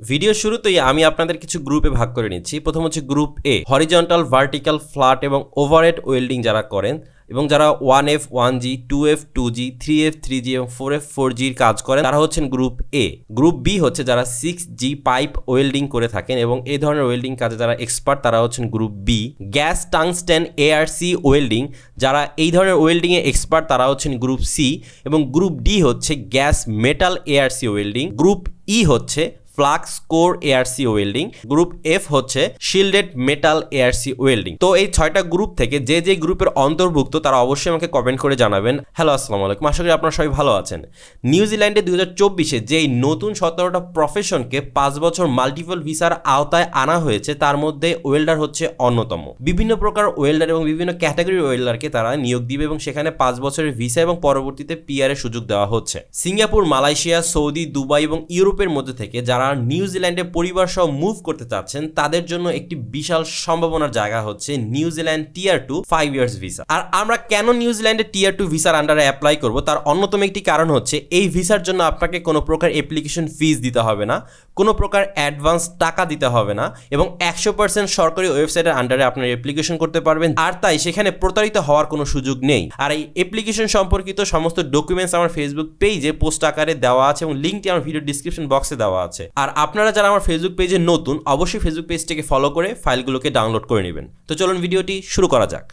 Video শুরুতেই আমি আপনাদের কিছু গ্রুপে ভাগ করে নিচ্ছি। প্রথম হচ্ছে group A horizontal vertical flat এবং ওভারহেড ওয়েল্ডিং যারা করেন এবং যারা one F one G two F two G three F three G এবং ফোর এফ ফোর জির কাজ করেন, তারা হচ্ছেন গ্রুপ এ গ্রুপ বি হচ্ছে যারা সিক্স জি পাইপ ওয়েল্ডিং করে থাকেন এবং এই ধরনের ওয়েল্ডিং কাজে যারা এক্সপার্ট তারা হচ্ছেন group B gas tungsten ARC welding যারা এই ধরনের ওয়েল্ডিংয়ে এক্সপার্ট তারা হচ্ছেন গ্রুপ সি এবং গ্রুপ ডি হচ্ছে gas metal ARC welding group E হচ্ছে flux core ARC welding group F হচ্ছে শিল্ডেড মেটাল এআরসি ওয়েল্ডিং তো এই ছয়টা গ্রুপ থেকে যে যে গ্রুপের অন্তর্ভুক্ত, তারা অবশ্যই আমাকে কমেন্ট করে জানাবেন। হ্যালো আসসালামু আলাইকুম। আশা করি আপনারা সবাই ভালো আছেন। নিউজিল্যান্ডে দুই হাজার চব্বিশে যেই নতুন সতেরোটা প্রফেশনকে পাঁচ বছর মাল্টিপল ভিসার আওতায় আনা হয়েছে, তার মধ্যে ওয়েল্ডার হচ্ছে অন্যতম। বিভিন্ন প্রকার ওয়েল্ডার এবং বিভিন্ন ক্যাটাগরি ওয়েল্ডারকে তারা নিয়োগ দিবে এবং সেখানে পাঁচ বছরের ভিসা এবং পরবর্তীতে পিআর এর সুযোগ দেওয়া হচ্ছে। সিঙ্গাপুর, মালয়েশিয়া, সৌদি, দুবাই এবং ইউরোপের মধ্যে থেকে যারা নিউজিল্যান্ডে পরিবার সহ মুভ করতে চাচ্ছেন, তাদের জন্য একটি বিশাল সম্ভাবনার জায়গা হচ্ছে New Zealand tier two five years visa আর আমরা কেন নিউজিল্যান্ডে টিয়ার টু ভিসার আন্ডারে অ্যাপ্লাই করব? তার অন্যতম একটি কারণ হচ্ছে, এই ভিসার জন্য আপনাকে কোনো প্রকার অ্যাপ্লিকেশন ফিস দিতে হবে না। কোনো প্রকার অ্যাডভান্স টাকা দিতে হবে না এবং একশো পার্সেন্ট সরকারি ওয়েবসাইটের আন্ডারে আপনার অ্যাপ্লিকেশন করতে পারবেন। আর তাই সেখানে প্রতারিত হওয়ার কোনো সুযোগ নেই। আর এই অ্যাপ্লিকেশন সম্পর্কিত সমস্ত ডকুমেন্টস আমার ফেসবুক পেজে পোস্ট আকারে দেওয়া আছে এবং লিঙ্কটি আমার ভিডিও ডিসক্রিপশন বক্সে দেওয়া আছে। আর আপনারা যারা আমার ফেসবুক পেজে নতুন, অবশ্যই ফেসবুক পেজটিকে ফলো করে ফাইলগুলোকে ডাউনলোড করে নেবেন। তো চলুন ভিডিওটি শুরু করা যাক।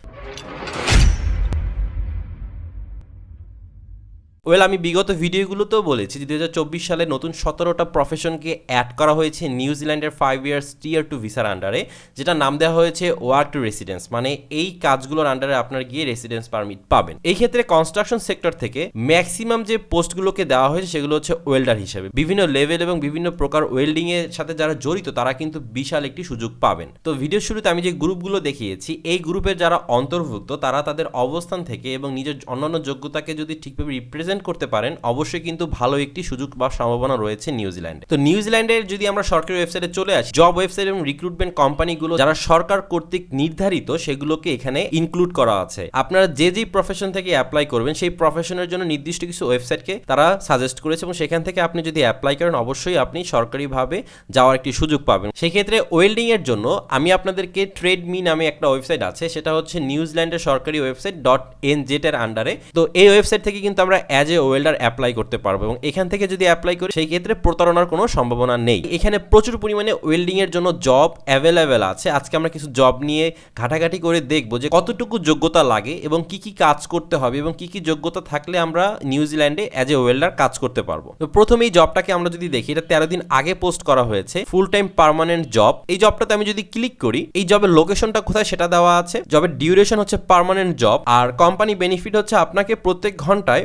ওয়েল আমি বিগত ভিডিওগুলোতেও বলেছি যে দু হাজার চব্বিশ সালে নতুন সতেরোটা প্রফেশনকে অ্যাড করা হয়েছে নিউজিল্যান্ডের ফাইভ ইয়ার্স টিয়ার টু ভিসার আন্ডারে যেটা নাম দেওয়া হয়েছে ওয়ার্ক টু রেসিডেন্স মানে এই কাজগুলোর আন্ডারে আপনার গিয়ে রেসিডেন্স পারমিট পাবেন। এই ক্ষেত্রে কনস্ট্রাকশন সেক্টর থেকে ম্যাক্সিমাম যে পোস্টগুলোকে দেওয়া হয়েছে সেগুলো হচ্ছে ওয়েল্ডার হিসেবে। বিভিন্ন লেভেল এবং বিভিন্ন প্রকার ওয়েল্ডিং এর সাথে যারা জড়িত, তারা কিন্তু বিশাল একটি সুযোগ পাবেন। তো ভিডিও শুরুতে আমি যে গ্রুপগুলো দেখিয়েছি, এই গ্রুপের যারা অন্তর্ভুক্ত, তারা তাদের অবস্থান থেকে এবং নিজের অন্যান্য যোগ্যতাকে যদি ঠিকভাবে রিপ্রেজেন্ট করতে পারেন, অবশ্যই কিন্তু ভালো একটি সুযোগ বা সম্ভাবনা রয়েছে নিউজিল্যান্ডে তো নিউজিল্যান্ডের যদি আমরা সরকারি ওয়েবসাইটে চলে আসি, জব ওয়েবসাইট এবং রিক্রুটমেন্ট কোম্পানিগুলো যারা সরকার কর্তৃক নির্ধারিত, সেগুলোকে এখানে ইনক্লুড করা আছে। আপনারা যে যে প্রফেশন থেকে অ্যাপ্লাই করবেন, সেই প্রফেশনের জন্য নির্দিষ্ট কিছু ওয়েবসাইটকে তারা সাজেস্ট করেছে এবং সেখান থেকে আপনি যদি অ্যাপ্লাই করেন, অবশ্যই আপনি সরকারিভাবে যাওয়ার একটি সুযোগ পাবেন। সেক্ষেত্রে ওয়েল্ডিং এর জন্য আমি আপনাদেরকে ট্রেড মি নামে একটা ওয়েবসাইট আছে, সেটা হচ্ছে নিউজিল্যান্ডের সরকারি ওয়েবসাইট ডট এন জেটের আন্ডারে তো এই ওয়েবসাইট থেকে কিন্তু আমরা অ্যাজ এ ওয়েল্ডার অ্যাপ্লাই করতে পারব এবং এখান থেকে যদি অ্যাপ্লাই করি, সেই ক্ষেত্রে প্রতারণার কোনো সম্ভাবনা নেই। এখানে প্রচুর পরিমাণে ওয়েল্ডিং এর জন্য জব অ্যাভেলেবেল আছে। আজকে আমরা কিছু জব নিয়ে ঘাটাঘাটি করে দেখব যে কতটুকু যোগ্যতা লাগে এবং কি কি কাজ করতে হবে এবং কি কি যোগ্যতা থাকলে আমরা নিউজিল্যান্ডে অ্যাজ এ ওয়েল্ডার কাজ করতে পারব। তো প্রথমে এই জবটাকে আমরা যদি দেখি, এটা তেরো দিন আগে পোস্ট করা হয়েছে ফুল টাইম পার্মানেন্ট জব এই জবটাতে আমি যদি ক্লিক করি, এই জবের লোকেশনটা কোথায় সেটা দেওয়া আছে। জবের ডিউরেশন হচ্ছে পারমানেন্ট জব আর কোম্পানি বেনিফিট হচ্ছে আপনাকে প্রত্যেক ঘন্টায়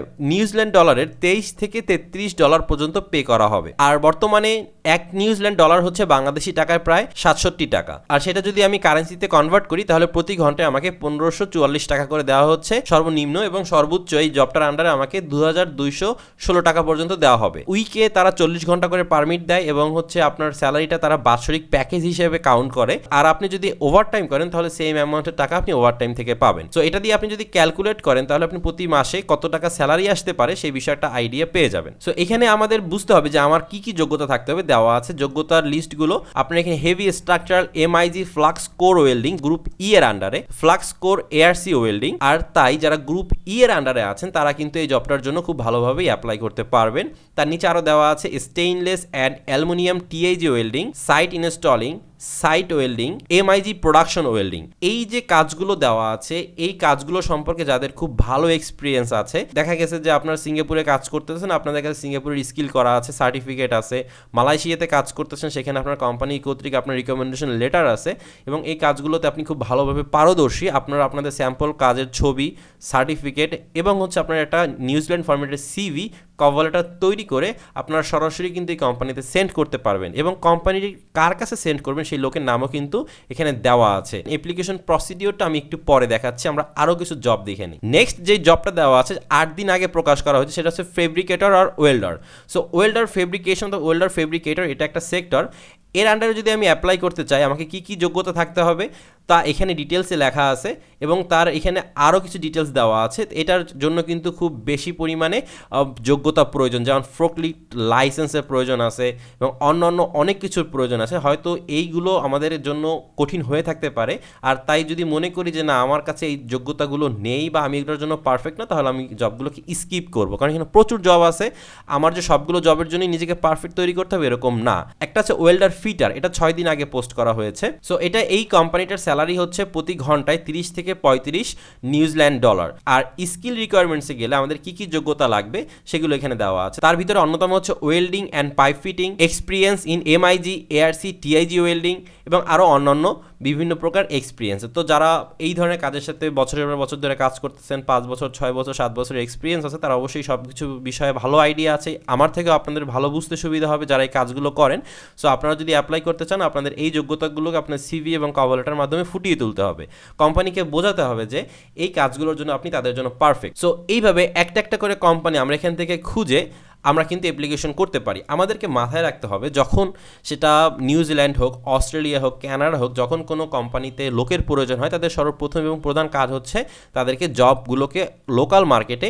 নিউজিল্যান্ড ডলারের তেইশ থেকে তেত্রিশ ডলার পর্যন্ত পে করা হবে। আর বর্তমানে এক নিউজিল্যান্ড ডলার হচ্ছে বাংলাদেশি টাকায় প্রায় সাতষট্টি টাকা। আর সেটা যদি আমি কারেন্সিতে কনভার্ট করি, তাহলে প্রতি ঘন্টায় আমাকে পনেরোশো চুয়াল্লিশ টাকা করে দেওয়া হচ্ছে। সর্বনিম্ন এবং সর্বোচ্চ এই জবটার আন্ডারে আমাকে দু হাজার দুইশো ষোলো টাকা পর্যন্ত দেওয়া হবে। উইকে তারা চল্লিশ ঘণ্টা করে পারমিট দেয় এবং হচ্ছে আপনার স্যালারিটা তারা বাৎসরিক প্যাকেজ হিসেবে কাউন্ট করে। আর আপনি যদি ওভার টাইম করেন, তাহলে সেম অ্যামাউন্টের টাকা আপনি ওভার টাইম থেকে পাবেন। সো এটা দিয়ে আপনি যদি ক্যালকুলেট করেন, তাহলে আপনি প্রতি মাসে কত টাকা স্যালারি আসতে পারে, সেই বিষয়ে একটা আইডিয়া পেয়ে যাবেন। সো এখানে আমাদের বুঝতে হবে যে আমার কি কি যোগ্যতা থাকতে হবে, দেওয়া আছে। যোগ্যতার লিস্টগুলো আপনার এখানে heavy structural MIG flux core welding group E এর আন্ডারে ফ্লাক্স কোর এআরসি ওয়েল্ডিং আর তাই যারা গ্রুপ ই এর আন্ডারে আছেন, তারা কিন্তু এই জবটার জন্য খুব ভালোভাবেই অ্যাপ্লাই করতে পারবেন। তার নিচে আরও দেওয়া আছে stainless and aluminium TIG welding site installing site welding MIG production welding এই যে কাজগুলো দেওয়া আছে, এই কাজগুলো সম্পর্কে যাদের খুব ভালো এক্সপিরিয়েন্স আছে, দেখা গেছে যে আপনার সিঙ্গাপুরে কাজ করতেছেন, আপনাদের কাছে সিঙ্গাপুরের স্কিল করা আছে সার্টিফিকেট আছে, মালয়েশিয়াতে কাজ করতেছেন, সেখানে আপনার কোম্পানি কর্তৃক আপনার রিকমেন্ডেশন লেটার আছে এবং এই কাজগুলোতে আপনি খুব ভালোভাবে পারদর্শী। আপনারা আপনাদের স্যাম্পল কাজের ছবি সার্টিফিকেট এবং হচ্ছে আপনার একটা নিউজিল্যান্ড ফরম্যাটের সিভি কভার লেটার তৈরি করে আপনারা সরাসরি কিন্তু এই কোম্পানিতে সেন্ড করতে পারবেন এবং কোম্পানির কার কাছে সেন্ড করবেন সেই লোকের নামও কিন্তু এখানে দেওয়া আছে। অ্যাপ্লিকেশন প্রসিডিওরটা আমি একটু পরে দেখাচ্ছি, আমরা আরও কিছু জব দেখে নিই। নেক্সট যে জবটা দেওয়া আছে, আট দিন আগে প্রকাশ করা হয়েছে, সেটা হচ্ছে ফেব্রিকেটর আর ওয়েল্ডার সো ওয়েল্ডার ফেব্রিকেশন তো ওয়েল্ডার ফেব্রিকেটর এটা একটা সেক্টর এর আন্ডারে যদি আমি অ্যাপ্লাই করতে চাই, আমাকে কি কি যোগ্যতা থাকতে হবে? তা এখানে ডিটেলসে লেখা আছে এবং তার এখানে আরও কিছু ডিটেলস দেওয়া আছে। এটার জন্য কিন্তু খুব বেশি পরিমাণে যোগ্যতা প্রয়োজন। যেমন ফ্রোকলিট লাইসেন্সের প্রয়োজন আছে এবং অন্য অন্য অনেক কিছুর প্রয়োজন আছে। হয়তো এইগুলো আমাদের জন্য কঠিন হয়ে থাকতে পারে। আর তাই যদি মনে করি যে না, আমার কাছে এই যোগ্যতাগুলো নেই বা আমি এগুলোর জন্য পারফেক্ট না, তাহলে আমি জবগুলোকে স্কিপ করব। কারণ এখানে প্রচুর জব আছে। আমার যে সবগুলো জবের জন্যই নিজেকে পারফেক্ট তৈরি করতে হবে, এরকম না। একটা আছে ওয়েল্ডার ফিটার এটা ছয় দিন আগে পোস্ট করা হয়েছে। সো এটা এই কোম্পানিটার স্যালারি হচ্ছে প্রতি ঘন্টায় তিরিশ থেকে পঁয়ত্রিশ নিউজিল্যান্ড ডলার। আর স্কিল রিকোয়ারমেন্টসে গেলে আমাদের কি কি যোগ্যতা লাগবে সেগুলো এখানে দেওয়া আছে। তার ভিতরে অন্যতম হচ্ছে welding and pipe fitting experience in MIG ARC TIG welding এবং আরও অন্যান্য বিভিন্ন প্রকার এক্সপিরিয়েন্স তো যারা এই ধরনের কাজের সাথে বছরের পর বছর ধরে কাজ করতেছেন, পাঁচ বছর, ছয় বছর, সাত বছরের এক্সপিরিয়েন্স আছে, তারা অবশ্যই সব কিছু বিষয়ে ভালো আইডিয়া আছে। আমার থেকেও আপনাদের ভালো বুঝতে সুবিধা হবে যারা এই কাজগুলো করেন। সো আপনারা যদি অ্যাপ্লাই করতে চান, আপনাদের এই যোগ্যতাগুলোকে আপনার সিভি এবং কভারলেটার মাধ্যমে ফুটিয়ে তুলতে হবে। কোম্পানিকে বোঝাতে হবে যে এই কাজগুলোর জন্য আপনি তাদের জন্য পারফেক্ট সো এইভাবে একটা একটা করে কোম্পানি আমরা এখান থেকে খুঁজে আমরা কিন্তু অ্যাপ্লিকেশন করতে পারি। আমাদেরকে মাথায় রাখতে হবে, যখন সেটা নিউজিল্যান্ড হোক অস্ট্রেলিয়া হোক ক্যানাডা হোক, যখন কোনো কোম্পানিতে লোকের প্রয়োজন হয়, তাদের সর্বপ্রথম এবং প্রধান কাজ হচ্ছে তাদেরকে জবগুলোকে লোকাল মার্কেটে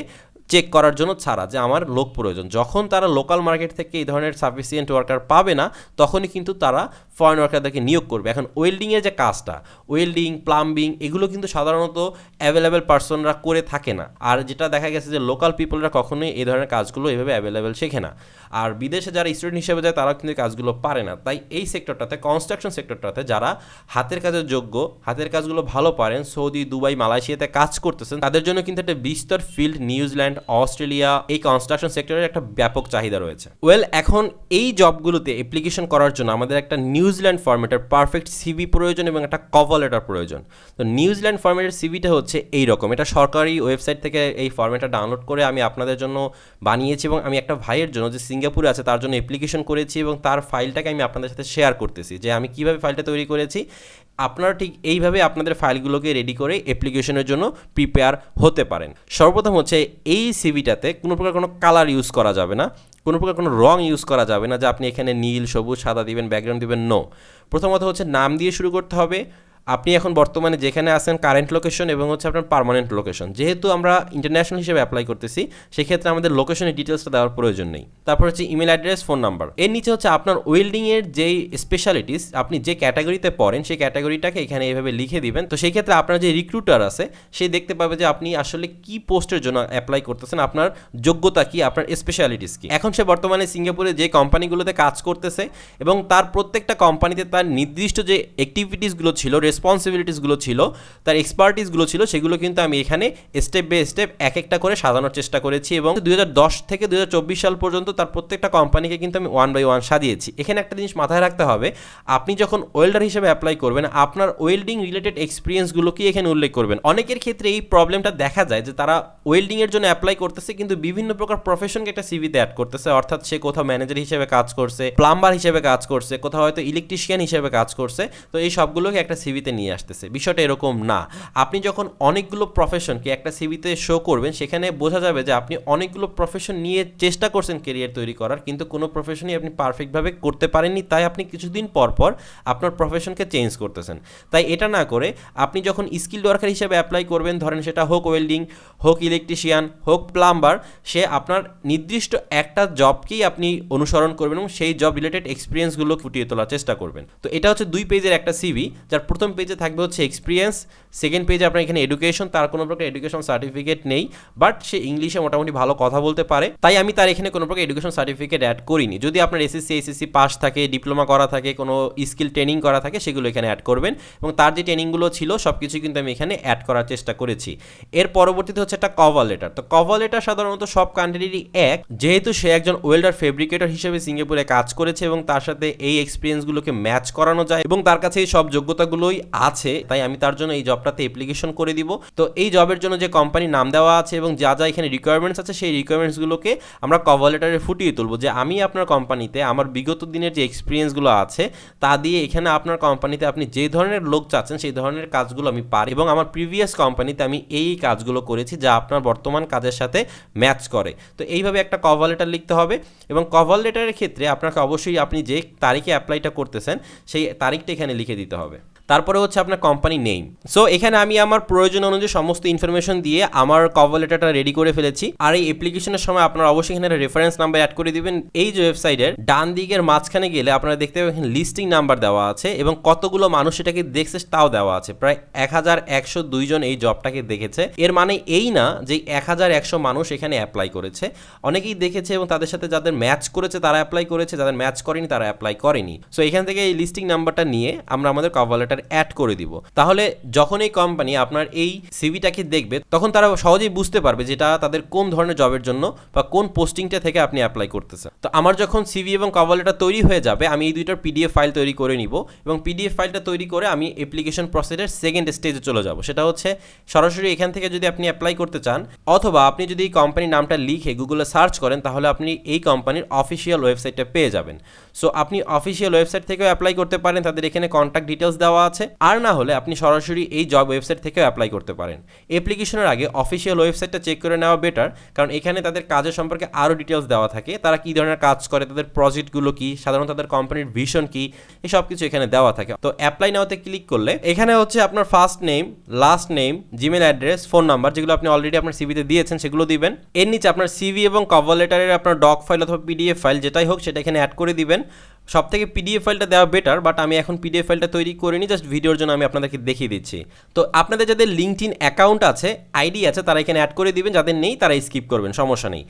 চেক করার জন্য ছাড়া যে আমার লোক প্রয়োজন। যখন তারা লোকাল মার্কেট থেকে এই ধরনের সাফিসিয়েন্ট ওয়ার্কার পাবে না, তখনই কিন্তু তারা ফরেন ওয়ার্কারদেরকে নিয়োগ করবে। এখন ওয়েল্ডিংয়ের যে কাজটা ওয়েল্ডিং প্লাম্বিং এগুলো কিন্তু সাধারণত অ্যাভেলেবেল পার্সনরা করে থাকে না। আর যেটা দেখা গেছে যে লোকাল পিপলরা কখনোই এই ধরনের কাজগুলো এভাবে অ্যাভেলেবেল শেখে না। আর বিদেশে যারা স্টুডেন্ট হিসেবে যায় তারা কিন্তু কাজগুলো পারে না। তাই এই সেক্টরটাতে কনস্ট্রাকশন সেক্টরটাতে যারা হাতের কাজের যোগ্য, হাতের কাজগুলো ভালো পারেন, সৌদি, দুবাই, মালয়েশিয়াতে কাজ করতেছেন, তাদের জন্য কিন্তু একটা বিস্তর ফিল্ড নিউজিল্যান্ড অস্ট্রেলিয়া, এই কনস্ট্রাকশন সেক্টরের একটা ব্যাপক চাহিদা রয়েছে। ওয়েল এখন এই জবগুলোতে অ্যাপ্লিকেশন করার জন্য আমাদের একটা নিউজিল্যান্ড ফরম্যাটের পারফেক্ট সিভি প্রয়োজন এবং একটা কভার লেটার প্রয়োজন। তো নিউজিল্যান্ড ফরম্যাটের সিভিটা হচ্ছে এই রকম এটা সরকারি ওয়েবসাইট থেকে এই ফরম্যাটটা ডাউনলোড করে আমি আপনাদের জন্য বানিয়েছি এবং আমি একটা ভাইয়ের জন্য যে সিঙ্গাপুরে আছে, তার জন্য অ্যাপ্লিকেশন করেছি এবং তার ফাইলটাকে আমি আপনাদের সাথে শেয়ার করতেছি। যে আমি কীভাবে ফাইলটা তৈরি করেছি আপনারা ঠিক এইভাবে আপনাদের ফাইলগুলোকে রেডি করে অ্যাপ্লিকেশনের জন্য প্রিপেয়ার হতে পারেন। সর্বপ্রথম হচ্ছে এই সিভিটাতে কোনো প্রকার কোনো কালার ইউজ করা যাবে না, কোনো প্রকার কোনো রং ইউজ করা যাবে না যে আপনি এখানে নীল, সবুজ, সাদা দিবেন ব্যাকগ্রাউন্ড দিবেন নো প্রথমত হচ্ছে নাম দিয়ে শুরু করতে হবে আপনি এখন বর্তমানে যেখানে আছেন কারেন্ট লোকেশন এবং হচ্ছে আপনার পার্মানেন্ট লোকেশন যেহেতু আমরা ইন্টারন্যাশনাল হিসেবে অ্যাপ্লাই করতেছি, সেক্ষেত্রে আমাদের লোকেশনের ডিটেলসটা দেওয়ার প্রয়োজন নেই। তারপর হচ্ছে ইমেল অ্যাড্রেস ফোন নাম্বার এর নিচে হচ্ছে আপনার ওয়েল্ডিংয়ের যেই স্পেশালিটিস আপনি যে ক্যাটাগরিতে পড়েন, সেই ক্যাটাগরিটাকে এখানে এইভাবে লিখে দিবেন। তো সেই ক্ষেত্রে আপনার যে রিক্রুটার আছে, সে দেখতে পাবে যে আপনি আসলে কি পোস্টের জন্য অ্যাপ্লাই করতেছেন, আপনার যোগ্যতা কি, আপনার স্পেশালিটিস কি। এখন সে বর্তমানে সিঙ্গাপুরে যে কোম্পানিগুলোতে কাজ করতেছে এবং তার প্রত্যেকটা কোম্পানিতে তার নির্দিষ্ট যে অ্যাক্টিভিটিসগুলো ছিল রেসপন্সিবিলিটিসগুলো ছিল, তার এক্সপার্টিসগুলো ছিল, সেগুলো কিন্তু আমি এখানে স্টেপ বাই স্টেপ এক একটা করে সাজানোর চেষ্টা করেছি এবং দুই হাজার দশ থেকে দুই হাজার চব্বিশ সাল পর্যন্ত তার প্রত্যেকটা কোম্পানিকে কিন্তু আমি ওয়ান বাই ওয়ান সাজিয়েছি। এখানে একটা জিনিস মাথায় রাখতে হবে, আপনি যখন ওয়েল্ডার হিসেবে অ্যাপ্লাই করবেন, আপনার ওয়েল্ডিং রিলেটেড এক্সপিরিয়েন্সগুলোকে এখানে উল্লেখ করবেন? অনেকের ক্ষেত্রে এই প্রবলেমটা দেখা যায় যে তারা ওয়েল্ডিংয়ের জন্য অ্যাপ্লাই করতেছে, কিন্তু বিভিন্ন প্রকার প্রফেশনকে একটা সিভিতে অ্যাড করতেছে। অর্থাৎ সে কোথাও ম্যানেজার হিসেবে কাজ করছে প্লাম্বার হিসেবে কাজ করছে, কোথাও হয়তো ইলেকট্রিশিয়ান হিসেবে কাজ করছে। তো এই সবগুলোকে একটা সিভিতে নিয়ে আসতেছে। বিষয়টা এরকম না। আপনি যখন অনেকগুলো প্রফেশনকে একটা সিভিতে শো করবেন, সেখানে বোঝা যাবে যে আপনি অনেকগুলো প্রফেশন নিয়ে চেষ্টা করছেন কেরিয়ার তৈরি করার, কিন্তু কোনো প্রফেশনই আপনি পারফেক্টভাবে করতে পারেননি, তাই আপনি কিছুদিন পর পর আপনার প্রফেশনকে চেঞ্জ করতেছেন। তাই এটা না করে আপনি যখন স্কিল ওয়ার্কার হিসেবে অ্যাপ্লাই করবেন, ধরেন সেটা হোক ওয়েল্ডিং হোক ইলেকট্রিশিয়ান হোক প্লাম্বার সে আপনার নির্দিষ্ট একটা জবকেই আপনি অনুসরণ করবেন এবং সেই জব রিলেটেড এক্সপিরিয়েন্সগুলো ফুটিয়ে তোলার চেষ্টা করবেন। তো এটা হচ্ছে দুই পেজের একটা সিভি যার প্রথম পেজে থাকবে হচ্ছে এক্সপিরিয়েন্স সেকেন্ড পেজে আপনার এখানে এডুকেশন তার কোনো প্রকার এডুকেশন সার্টিফিকেট নেই বাট সে ইংলিশে মোটামুটি ভালো কথা বলতে পারে। তাই আমি তার এখানে কোনো প্রকার এডুকেশন সার্টিফিকেট অ্যাড করিনি। যদি আপনার এসএসসি এসএসসি পাস থাকে ডিপ্লোমা করা থাকে, কোনো স্কিল ট্রেনিং করা থাকে, সেগুলো এখানে অ্যাড করবেন। এবং তার যে ট্রেনিংগুলো ছিল সব কিছু কিন্তু আমি এখানে অ্যাড করার চেষ্টা করেছি। এর পরবর্তীতে হচ্ছে একটা কভার লেটার তো কভার লেটার সাধারণত সব কান্ট্রিরই এক। যেহেতু সে একজন ওয়েল্ডার ফেব্রিকেটর হিসেবে সিঙ্গাপুরে কাজ করেছে এবং তার সাথে এই এক্সপিরিয়েন্সগুলোকে ম্যাচ করানো যায় এবং তার কাছে এই সব যোগ্যতাগুলোই আছে, তাই আমি তার জন্য এই জবটাতে অ্যাপ্লিকেশন করে দিব। তো এই জবের জন্য যে কোম্পানির নাম দেওয়া আছে এবং যা যা এখানে রিকোয়ারমেন্টস আছে, সেই রিকোয়ারমেন্টসগুলোকে আমরা কভার লেটারে ফুটিয়ে তুলবো যে আমি আপনার কোম্পানিতে আমার বিগত দিনের যে এক্সপিরিয়েন্সগুলো আছে, তা দিয়ে এখানে আপনার কোম্পানিতে আপনি যে ধরনের লোক চাচ্ছেন, সেই ধরনের কাজগুলো আমি পারি এবং আমার প্রিভিয়াস কোম্পানিতে আমি এই কাজগুলো করেছি যা আপনার বর্তমান কাজের সাথে ম্যাচ করে। তো এইভাবে একটা কভার লেটার লিখতে হবে এবং কভার লেটারের ক্ষেত্রে আপনাকে অবশ্যই আপনি যে তারিখে অ্যাপ্লাইটা করতেছেন, সেই তারিখটা এখানে লিখে দিতে হবে। তারপরে হচ্ছে আপনার কোম্পানি নেম সো এখানে আমি আমার প্রয়োজন অনুযায়ী সমস্ত ইনফরমেশন দিয়ে আমার কভার লেটারটা রেডি করে ফেলেছি। আর এই অ্যাপ্লিকেশনের সময় আপনারা অবশ্যই এখানে রেফারেন্স নাম্বার অ্যাড করে দিবেন। এই যে ওয়েবসাইটের ডান দিকের মাঝখানে গেলে আপনারা দেখতে পাবেন লিস্টিং নাম্বার দেওয়া আছে এবং কতগুলো মানুষ এটাকে দেখছে তাও দেওয়া আছে। প্রায় এক হাজার একশো দুইজন এই জবটাকে দেখেছে। এর মানে এই না যে এক হাজার একশো মানুষ এখানে অ্যাপ্লাই করেছে। অনেকেই দেখেছে এবং তাদের সাথে যাদের ম্যাচ করেছে তারা অ্যাপ্লাই করেছে, যাদের ম্যাচ করেনি তারা অ্যাপ্লাই করেনি। সো এখান থেকে এই লিস্টিং নাম্বারটা নিয়ে আমরা আমাদের কভার লেটার অ্যাড করে দিব। তাহলে যখন এই কোম্পানি আপনার এই সিভিটাকে দেখবে, তখন তারা সহজেই বুঝতে পারবে যেটা তাদের কোন ধরনের জবের জন্য বা কোন পোস্টিংটা থেকে আপনি অ্যাপ্লাই করতেছেন। তো আমার যখন সিভি এবং কভার তৈরি হয়ে যাবে, আমি এই দুইটার পিডিএফ ফাইল তৈরি করে নিব এবং পিডিএফ ফাইলটা তৈরি করে আমি অ্যাপ্লিকেশন প্রসেসের সেকেন্ড স্টেজে চলে যাব। সেটা হচ্ছে সরাসরি এখান থেকে যদি আপনি অ্যাপ্লাই করতে চান, অথবা আপনি যদি এই কোম্পানির নামটা লিখে গুগলে সার্চ করেন, তাহলে আপনি এই কোম্পানির অফিসিয়াল ওয়েবসাইটটা পেয়ে যাবেন। সো আপনি অফিসিয়াল ওয়েবসাইট থেকেও অ্যাপ্লাই করতে পারেন, তাদের এখানে কন্ট্যাক্ট ডিটেলস দেওয়া আছে, আর না হলে আপনি সরাসরি এই জব ওয়েবসাইট থেকেও অ্যাপ্লাই করতে পারেন। অ্যাপ্লিকেশনের আগে অফিসিয়াল ওয়েবসাইটটা চেক করে নেওয়া বেটার কারণ এখানে তাদের কাজের সম্পর্কে আরও ডিটেলস দেওয়া থাকে। তারা কী ধরনের কাজ করে, তাদের প্রজেক্টগুলো কী, সাধারণত তাদের কোম্পানির ভিশন কী, এই সব কিছু এখানে দেওয়া থাকে। তো অ্যাপ্লাই নাওতে ক্লিক করলে এখানে হচ্ছে আপনার first name last name Gmail address phone number যেগুলো আপনি অলরেডি আপনার সিভিতে দিয়েছেন, সেগুলো দিবেন। এর নিচে আপনার সিভি এবং কভার লেটারের আপনার ডক ফাইল অথবা পিডিএফ ফাইল যেটাই হোক, সেটা এখানে অ্যাড করে দিবেন। সব থেকে পিডিএফ ফাইলটা দেওয়া বেটার বাট আমি এখন পিডিএফ ফাইলটা তৈরি করিনি জাস্ট ভিডিওর জন্য আমি আপনাদেরকে দেখিয়ে দিচ্ছি। তো আপনাদের যাদের লিঙ্কড ইন অ্যাকাউন্ট আছে আইডি আছে, তারা এখানে অ্যাড করে দিবেন, যাদের নেই তারা স্কিপ করবেন, সমস্যা নেই।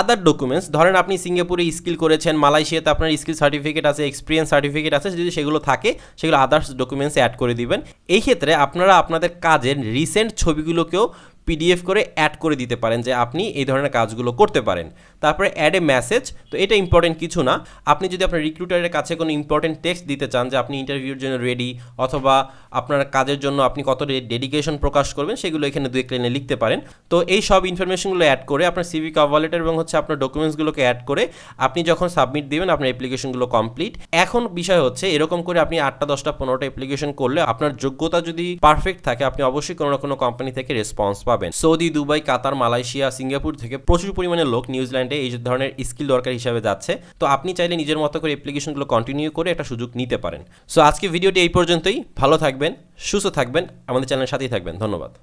আদার ডকুমেন্টস ধরেন আপনি সিঙ্গাপুরে স্কিল করেছেন, মালয়েশিয়াতে আপনার স্কিল সার্টিফিকেট আছে এক্সপিরিয়েন্স সার্টিফিকেট আছে, যদি সেগুলো থাকে, সেগুলো আদার্স ডকুমেন্টস অ্যাড করে দিবেন। এই ক্ষেত্রে আপনারা আপনাদের কাজের রিসেন্ট ছবিগুলোকেও পিডিএফ করে অ্যাড করে দিতে পারেন যে আপনি এই ধরনের কাজগুলো করতে পারেন। তারপরে অ্যাড এ মেসেজ তো এটা ইম্পর্টেন্ট কিছু না। আপনি যদি আপনার রিক্রুটারের কাছে কোনো ইম্পর্টেন্ট টেক্সট দিতে চান যে আপনি ইন্টারভিউর জন্য রেডি অথবা আপনার কাজের জন্য আপনি কত ডেডিকেশন প্রকাশ করবেন, সেগুলো এখানে দুই এক লাইনে লিখতে পারেন। তো এই সব ইনফরমেশনগুলো অ্যাড করে আপনার সিভি কভার লেটার এবং হচ্ছে আপনার ডকুমেন্টসগুলোকে অ্যাড করে আপনি যখন সাবমিট দিবেন, আপনার অ্যাপ্লিকেশনগুলো কমপ্লিট এখন বিষয় হচ্ছে এরকম করে আপনি আটটা, দশটা, পনেরোটা অ্যাপ্লিকেশন করলে আপনার যোগ্যতা যদি পারফেক্ট থাকে, আপনি অবশ্যই কোনো না কোনো কোম্পানি থেকে রেসপন্স পাবেন। Saudi, Dubai, Qatar, Malaysia, Singapore থেকে প্রচুর পরিমাণে লোক নিউজিল্যান্ডে এই ধরনের স্কিল দরকার হিসাবে যাচ্ছে। তো আপনি চাইলে নিজের মতো করে অ্যাপ্লিকেশনগুলো কন্টিনিউ করে একটা সুযোগ নিতে পারেন। সো আজকে ভিডিওটি এই পর্যন্তই। ভালো থাকবেন, সুস্থ থাকবেন, আমাদের চ্যানেলের সাথেই থাকবেন। ধন্যবাদ।